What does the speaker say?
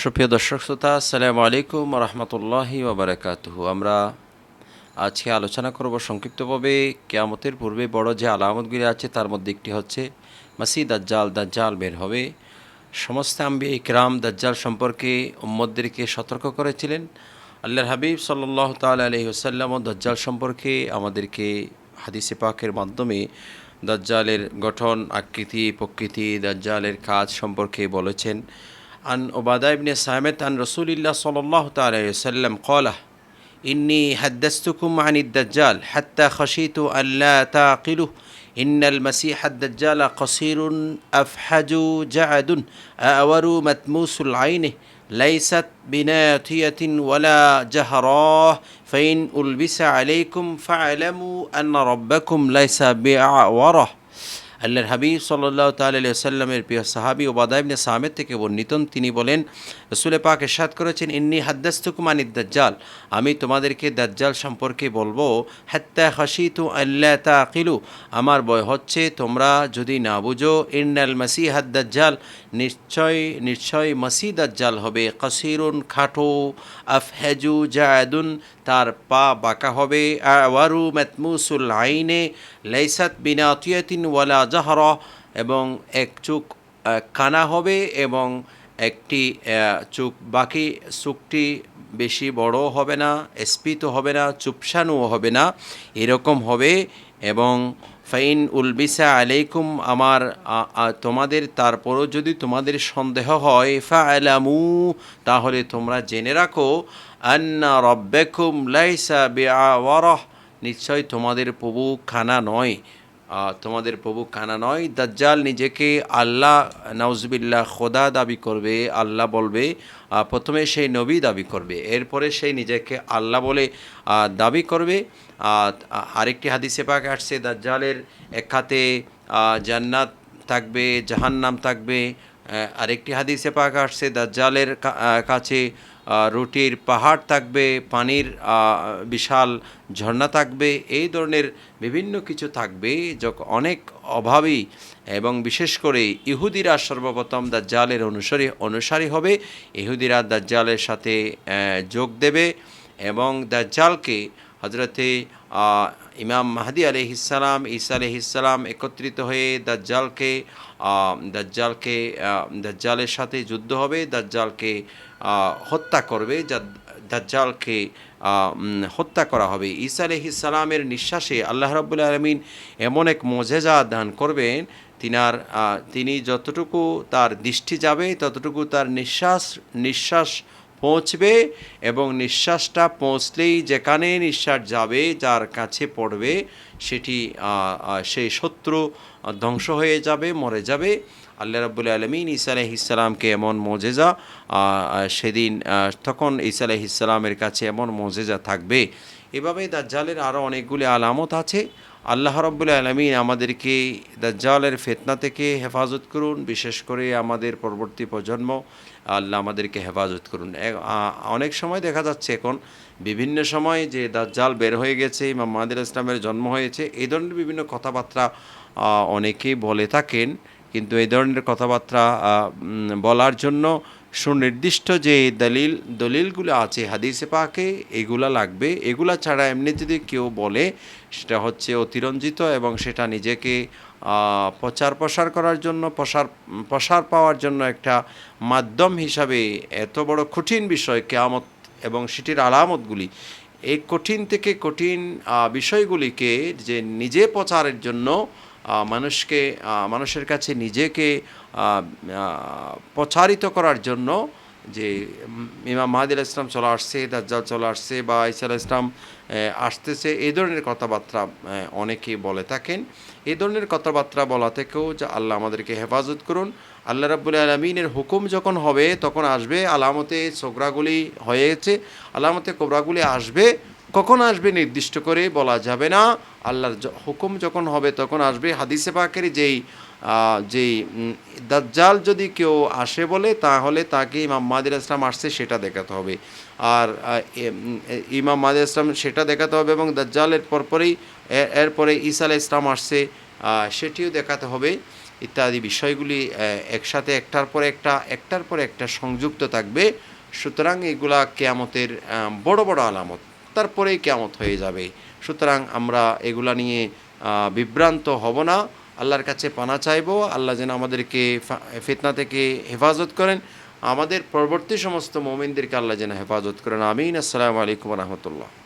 সুপ্রিয় দর্শক শ্রোতা, আসসালামু আলাইকুম রহমতুল্লাহি ওবরাকাতুহু আমরা আজকে আলোচনা করব সংক্ষিপ্তভাবে কেয়ামতের পূর্বে বড় যে আলামতগুলি আছে তার মধ্যে একটি হচ্ছে মাসি দাজ্জাল দাজ্জাল বের হবে। সমস্ত আম্বি ইকরাম দাজ্জাল সম্পর্কে উম্মদদেরকে সতর্ক করেছিলেন। আল্লাহর হাবিব সাল্লাহ তাল আলহি আসাল্লামও দাজ্জাল সম্পর্কে আমাদেরকে হাদিসে পাকের মাধ্যমে দাজ্জালের গঠন, আকৃতি, প্রকৃতি, দাজ্জালের কাজ সম্পর্কে বলেছেন। عن عبادة بن سامت عن رسول الله صلى الله عليه وسلم قال إني حدثتكم عن الدجال حتى خشيت أن لا تعقلوا. إن المسيح الدجال قصير أفحج جعد أعور متموس العين. ليست بناتية ولا جهراه. فإن ألبس عليكم فاعلموا أن ربكم ليس بأعوره. আল্লাহর হাবিব সাল্লাহ তাল্লামের প্রিয় সাহাবি ও বাদাইবনে সামেদ থেকে বর্ণিত, তিনি বলেন, রসুলে পাক এরশাদ করেছেন, ইন্নি হাদ্দাস্তুকুমানিদ দাজ্জাল আমি তোমাদেরকে দাজ্জাল সম্পর্কে বলব, হাত্তা হাসি তু আল্লাহ তা আকিলু আমার বয় হচ্ছে তোমরা যদি না বুঝো, ইন্নাল মাসি দাজ্জাল নিশ্চয় নিশ্চয় মাসি দাজ্জাল হবে, কাসিরুন খাটো আফহেজু জায়দুন তার পা বাঁকা হবে, আওয়ারু মেতমুসুল আইনে লাইসাত বিনাতিয়াতিন ওয়ালা জাহরা এবং এক আহ, কানা হবে এবং একটি চোখ বাকি চোখটি বেশি বড় হবে না স্ফীত হবে না চুপসানুও হবে না এরকম হবে এবং ফাইন উলবিসা আলাইকুম আমার তোমাদের তারপরও যদি তোমাদের সন্দেহ হয় ফা আলামু তাহলে তোমরা জেনে রাখো আন্না রব্বেকুম লাইসা বিআওয়ারাহ নিশ্চয় তোমাদের প্রভু খানা নয়। তোমাদের প্রভু খানা নয়। দাজ্জাল নিজেকে আল্লাহ নাউজবিল্লাহ খোদা দাবি করবে আল্লাহ বলবে প্রথমে সেই নবী দাবি করবে এরপরে সেই নিজেকে আল্লাহ বলে দাবি করবে। আরেকটি হাদিসে পাক আসছে দাজ্জালের এক আহ, জান্নাত থাকবে জাহান্নাম থাকবে। আরেকটি হাদিসে পাক আসছে দাজ্জালের কাছে রুটির পাহাড় থাকবে, পানির বিশাল ঝর্ণা থাকবে, এই ধরনের বিভিন্ন কিছু থাকবে যখন অনেক অভাবী এবং বিশেষ করে ইহুদিরা সর্বপ্রথম দাজ্জালের অনুসারী অনুসারী হবে। ইহুদিরা দাজ্জালের সাথে যোগ দেবে এবং দাজ্জালকে হজরতে ইমাম মাহাদি আলহিসাল্লাম ঈসা আলহিসাল্লাম একত্রিত হয়ে দাজ্জালকে দাজ্জালকে দাজ্জালের সাথে যুদ্ধ হবে, দাজ্জালকে হত্যা করবে, যা- দাজ্জালকে হত্যা করা হবে। ঈসা আলহিসাল্লামের নিঃশ্বাসে আল্লাহ রাবুল আলমিন এমন এক মজেজা দান করবেন, তিনার তিনি যতটুকু তার দৃষ্টি যাবে, ততটুকু তার নিঃশ্বাস নিঃশ্বাস পৌঁছবে এবং নিঃশ্বাসটা পৌঁছলেই যেখানে নিঃশ্বাস যাবে, যার কাছে পড়বে, সেটি সেই শত্রু ধ্বংস হয়ে যাবে, মরে যাবে। আল্লাহ রাবুল আলমিন ঈসা আলহিসাল্লামকে এমন মজেজা সেদিন তখন ঈসা আলহিসাল্লামের কাছে এমন মজেজা থাকবে এভাবে দাজ্জালের আরও অনেকগুলি আলামত আছে। আল্লাহ রব্বুল আলমিন আমাদেরকে দাজ্জালের ফেতনা থেকে হেফাজত করুন, বিশেষ করে আমাদের পরবর্তী প্রজন্ম, আল্লাহ আমাদেরকে হেফাজত করুন। অনেক সময় দেখা যাচ্ছে এখন বিভিন্ন সময় যে দাজ্জাল বের হয়ে গেছে, ইমাম মাহাদির ইসলামের জন্ম হয়েছে, এই ধরনের বিভিন্ন কথাবার্তা অনেকেই বলে থাকেন। কিন্তু এই ধরনের কথাবার্তা বলার জন্য সুনির্দিষ্ট যে দলিল, দলিলগুলো আছে হাদিসে পাকে, এগুলা লাগবে। এগুলা ছাড়া এমনি যদি কেউ বলে, সেটা হচ্ছে অতিরঞ্জিত এবং সেটা নিজেকে প্রচার প্রসার করার জন্য, প্রসার প্রসার পাওয়ার জন্য একটা মাধ্যম হিসাবে এত বড় কঠিন বিষয় কেয়ামত এবং সেটির আলামতগুলি। এই কঠিন থেকে কঠিন বিষয়গুলিকে যে নিজে প্রচারের জন্য মানুষকে মানুষের কাছে নিজেকে প্রচারিত করার জন্য যে ইমাম মাহাদিল ইসলাম চলে আসছে, দাজ্জাল চলে আসছে বা ইসা আলাহ ইসলাম আসতেছে এই ধরনের কথাবার্তা অনেকেই বলে থাকেন। এই ধরনের কথাবার্তা বলা থেকেও যে আল্লাহ আমাদেরকে হেফাজত করুন। আল্লাহ রাব্বুল আলমিনের হুকুম যখন হবে, তখন আসবে, আলামতে সোগরাগুলি হয়েছে আলামতে কোবরাগুলি আসবে কখন আসবে নির্দিষ্ট করে বলা যাবে না। আল্লাহর হুকুম যখন হবে তখন আসবে। হাদিসে পাকের যেই যেই দাজ্জাল যদি কেউ আসে বলে, তাহলে তাকে ইমাম মাহাদির ইসলাম আসছে সেটা দেখাতে হবে। আর ইমাম মাহাদির ইসলাম সেটা দেখাতে হবে এবং দাজ্জালের পরপরেই এরপরে ঈসা আলাহ ইসলাম আসছে সেটিও দেখাতে হবে। ইত্যাদি বিষয়গুলি একসাথে একটার পর একটা, একটার পর একটা সংযুক্ত থাকবে। সুতরাং এগুলা কেয়ামতের বড় বড় আলামত। তারপরেই কেমত হয়ে যাবে। সুতরাং আমরা এগুলা নিয়ে বিভ্রান্ত হব না। আল্লাহর কাছে পানা চাইব। আল্লাহ যেন আমাদেরকে ফিতনা থেকে হেফাজত করেন। আমাদের পরবর্তী সমস্ত মোমিনদেরকে আল্লাহ যেন হেফাজত করেন। আমিন। আসসালামু আলাইকুম রহমতুল্লাহ।